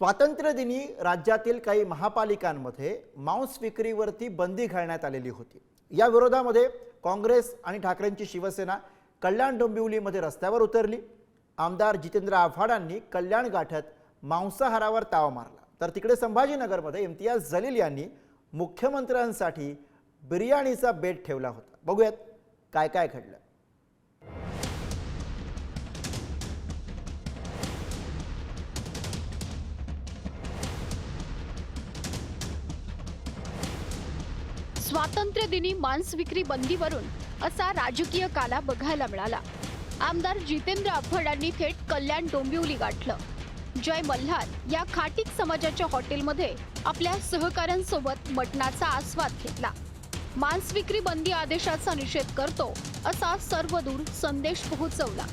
स्वातंत्र्यदिनी राज्यातील काही महापालिकांमध्ये मांस विक्रीवरती बंदी घालण्यात आलेली होती. या विरोधामध्ये काँग्रेस आणि ठाकरेंची शिवसेना कल्याण डोंबिवलीमध्ये रस्त्यावर उतरली. आमदार जितेंद्र आव्हाडांनी कल्याण गाठ्यात मांसाहारावर ताव मारला. तर तिकडे संभाजीनगरमध्ये इम्तियाज जलील यांनी मुख्यमंत्र्यांसाठी बिर्याणीचा बेट ठेवला होता. बघूयात काय काय घडलं. स्वातंत्र्य दिनी मांस विक्री बंदीवरून असा राजकीय काला बघायला मिळाला. आमदार जितेंद्र आव्हाडांनी थेट कल्याण डोंबिवली गाठलं. जय मल्हार या खाटीक समाजाच्या हॉटेलमध्ये आपल्या सहकाऱ्यांसोबत मटणाचा आस्वाद घेतला. मांस विक्री बंदी आदेशाचा निषेध करतो असा सर्वदूर संदेश पोहोचवला.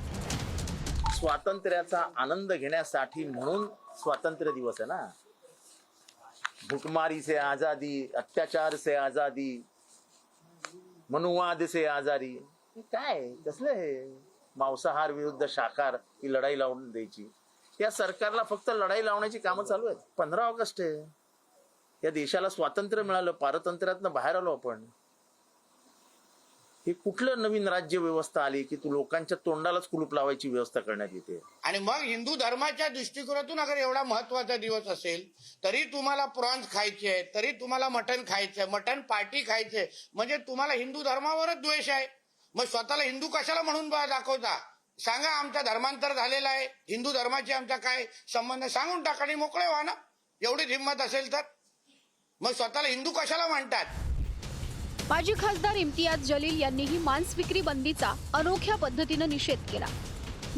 स्वातंत्र्याचा आनंद घेण्यासाठी म्हणून स्वातंत्र्य दिवस आहे ना? भुकमारी से आजादी अत्याचार से आजादी मनुवाद से आजारी. हे काय? कसलं हे? मांसाहार विरुद्ध शाकार ही लढाई लावून द्यायची. या सरकारला फक्त लढाई लावण्याची कामं चालू आहेत. पंधरा ऑगस्ट आहे. या देशाला स्वातंत्र्य मिळालं पारतंत्र्यातनं बाहेर आलो आपण. हे कुठलं नवीन राज्य व्यवस्था आली की तू लोकांच्या तोंडालाच कुलूप लावायची व्यवस्था करण्यात येते? आणि मग हिंदू धर्माच्या दृष्टिकोनातून अगर एवढा महत्त्वाचा दिवस असेल तरी तुम्हाला प्रॉन्स खायचे आहे तरी तुम्हाला मटण खायचंय मटण पार्टी खायचंय म्हणजे तुम्हाला हिंदू धर्मावरच द्वेष आहे. मग स्वतःला हिंदू कशाला म्हणून दाखवता? सांगा आमचा धर्मांतर झालेला आहे. हिंदू धर्माचे आमचा काय संबंध सांगून टाका आणि मोकळे व्हा ना. एवढी हिंमत असेल तर. मग स्वतःला हिंदू कशाला म्हणतात? माजी खासदार इम्तियाज जलील यांनीही मांस विक्री बंदीचा अनोख्या पद्धतीनं निषेध केला.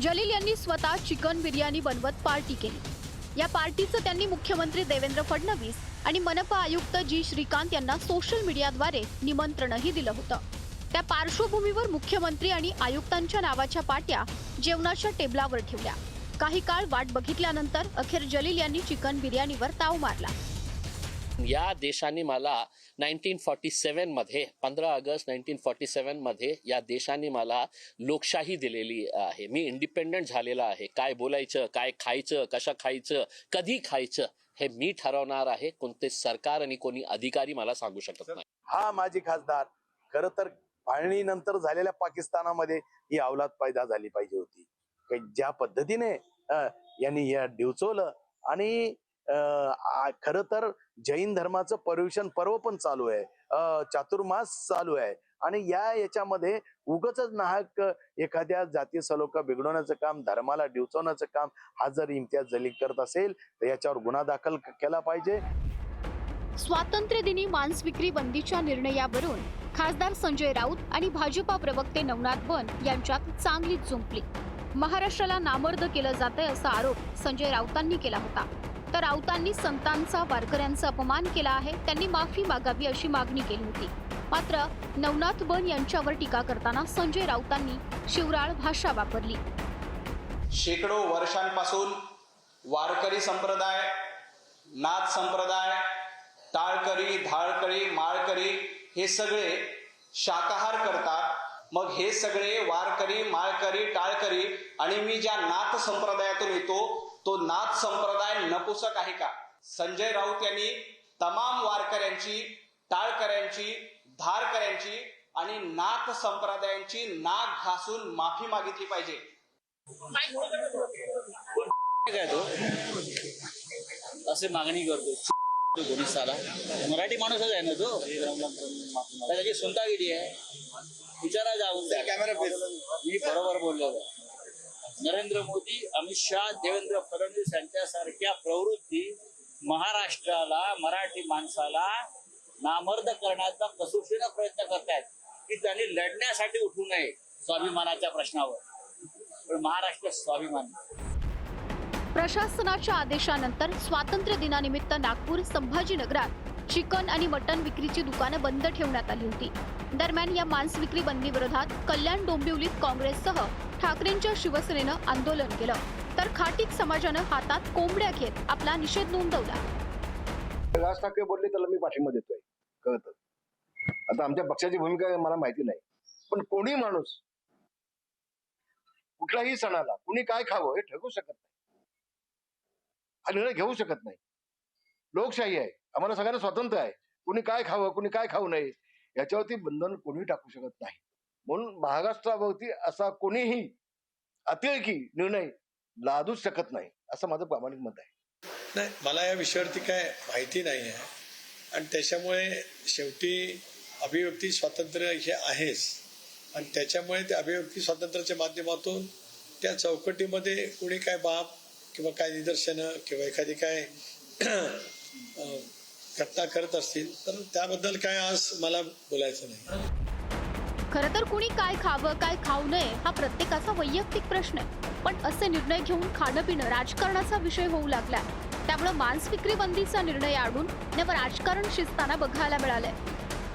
जलील यांनी स्वतः चिकन बिर्याणी बनवत पार्टी केली. या पार्टीचं त्यांनी मुख्यमंत्री देवेंद्र फडणवीस आणि मनपा आयुक्त जी श्रीकांत यांना सोशल मीडियाद्वारे निमंत्रणही दिलं होतं. त्या पार्श्वभूमीवर मुख्यमंत्री आणि आयुक्तांच्या नावाच्या पाट्या जेवणाच्या टेबलावर ठेवल्या. काही काळ वाट बघितल्यानंतर अखेर जलील यांनी चिकन बिर्याणीवर ताव मारला. या देशाने मला नाईन्टीन फॉर्टी सेवनमध्ये पंधरा ऑगस्ट नाईन्टीन फॉर्टी सेवनमध्ये या देशाने मला लोकशाही दिलेली आहे. मी इंडिपेंडंट झालेला आहे. काय बोलायचं काय खायचं कशा खायचं कधी खायचं हे मी ठरवणार आहे. कोणते सरकार आणि कोणी अधिकारी मला सांगू शकत नाही. हा माजी खासदार खर तर फाळणीनंतर झालेल्या पाकिस्तानामध्ये ही अवलाद पैदा झाली पाहिजे होती. ज्या पद्धतीने यांनी या डिवचवलं आणि खर तर जैन धर्माचं पर्युषण पर्व पण चालू आहे. चातुर्मास चालू आहे. आणि या याच्यामध्ये उगच नाहक एखाद्या जाती सलोखा बिघडवण्याचं काम धर्माला डिवचवण्याचं काम हा जर इम्तियाज जलील करत असेल तर याच्यावर गुन्हा दाखल केला पाहिजे. स्वातंत्र्य दिनी मांस विक्री बंदीच्या निर्णयावरून खासदार संजय राऊत आणि भाजपा प्रवक्ते नवनाथ बन यांच्यात चांगलीच झुंपली महाराष्ट्राला नामर्द केलं जात असा आरोप संजय राऊतांनी केला होता. तर राऊतांनी संतांचा वारकऱ्यांचा अपमान केला आहे. त्यांनी माफी मागावी अशी मागणी केली होती. मात्र नवनाथ बन यांच्यावर टीका करताना संजय राऊतांनी शिवराळ भाषा वापरली. शेकडो वर्षांपासून वारकरी संप्रदाय नाथ संप्रदाय टाळकरी धाळकरी माळकरी हे सगळे शाकाहार करतात. मग हे सगळे वारकरी माळकरी टाळकरी आणि मी ज्या नाथ संप्रदायातून येतो तो नाथ संप्रदाय नपुसक आहे का? संजय राऊत यांनी तमाम वारकऱ्यांची टाळकऱ्यांची धारकऱ्यांची आणि नाथ संप्रदायांची नाक घासून माफी मागितली पाहिजे. काय तो? असे मागणी करतो. तो कोणी साला मराठी माणूसच आहे ना तो? त्याची सुनतागिरी आहे. विचारा जाऊन द्या. कॅमेरा मी बरोबर बोललो. नरेंद्र मोदी अमित शहा देवेंद्र फडणवीस यांच्यासारख्या प्रवृत्ती महाराष्ट्राला मराठी माणसाला नामर्द करण्याचा कसोशीनं प्रयत्न करतायत की त्यांनी लढण्यासाठी उठू नये स्वाभिमानाच्या प्रश्नावर. पण महाराष्ट्र स्वाभिमान. प्रशासनाच्या आदेशानंतर स्वातंत्र्य दिनानिमित्त नागपूर संभाजीनगरात चिकन आणि मटण विक्रीची दुकानं बंद ठेवण्यात आली होती. दरम्यान या मांस विक्री बंदी विरोधात कल्याण डोंबिवलीत काँग्रेससह ठाकरेंच्या शिवसेनेनं आंदोलन केलं तर खाटीक समाजानं हातात कोंबड्या घेत आपला निषेध नोंदवला. राज ठाकरे बोलले त्याला मी पाठिंबा देतोय. कळत. आता आमच्या पक्षाची भूमिका मला माहिती नाही. पण कोणी माणूस कुठल्याही सणाला कुणी काय खावं हे ठरवू शकत नाही. हा निर्णय घेऊ शकत नाही. लोकशाही आहे. आम्हाला सगळ्यांना स्वातंत्र्य आहे. कुणी काय खावं कुणी काय खाऊ नये याच्यावरती बंधन कोणी टाकू शकत नाही. म्हणून महाराष्ट्रावरती असा कोणीही अतिरेकी निर्णय लादूच शकत नाही असं माझं प्रामाणिक मत आहे. नाही मला या विषयावरती काय माहिती नाही आहे. आणि त्याच्यामुळे शेवटी अभिव्यक्ती स्वातंत्र्य हे आहेच. आणि त्याच्यामुळे त्या अभिव्यक्ती स्वातंत्र्याच्या माध्यमातून त्या चौकटीमध्ये कोणी काय बाप किंवा काय निदर्शनं किंवा एखादी काय घटना करत असतील तर त्याबद्दल काय आज मला बोलायचं नाही. खरं तर कुणी काय खावं काय खाऊ नये हा प्रत्येकाचा वैयक्तिक प्रश्न आहे. पण असे निर्णय घेऊन खाणं पिणं राजकारणाचा विषय होऊ लागला त्यामुळे मांस विक्री बंदीचा निर्णय आणून नव राजकारण शिजताना बघायला मिळालंय.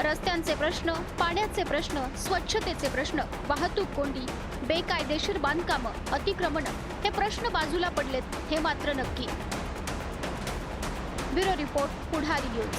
रस्त्यांचे प्रश्न पाण्याचे प्रश्न स्वच्छतेचे प्रश्न वाहतूक कोंडी बेकायदेशीर बांधकामं अतिक्रमण हे प्रश्न बाजूला पडलेत हे मात्र नक्की. Bureau report Pudhari news.